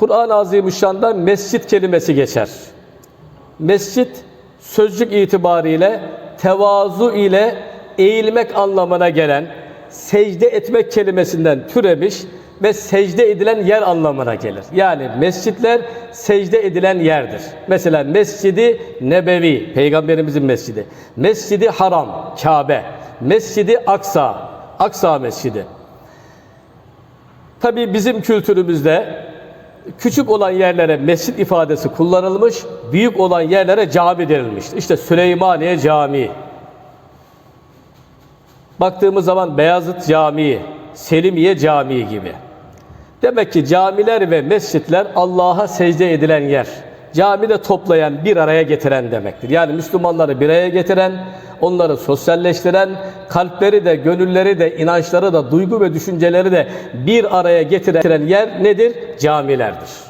Kur'an-ı Azimüşşan'da mescit kelimesi geçer. Mescit sözcük itibariyle tevazu ile eğilmek anlamına gelen secde etmek kelimesinden türemiş ve secde edilen yer anlamına gelir. Yani mescitler secde edilen yerdir. Mesela Mescidi Nebevi, Peygamberimizin mescidi. Mescidi Haram, Kabe. Mescidi Aksa, Aksa Mescidi. Tabii bizim kültürümüzde küçük olan yerlere mescit ifadesi kullanılmış, büyük olan yerlere cami denilmiştir. İşte Süleymaniye Camii. Baktığımız zaman Beyazıt Camii, Selimiye Camii gibi. Demek ki camiler ve mescitler Allah'a secde edilen yer. Camide toplayan, bir araya getiren demektir. Yani Müslümanları bir araya getiren, onları sosyalleştiren, kalpleri de, gönülleri de, inançları da, duygu ve düşünceleri de bir araya getiren yer nedir? Camilerdir.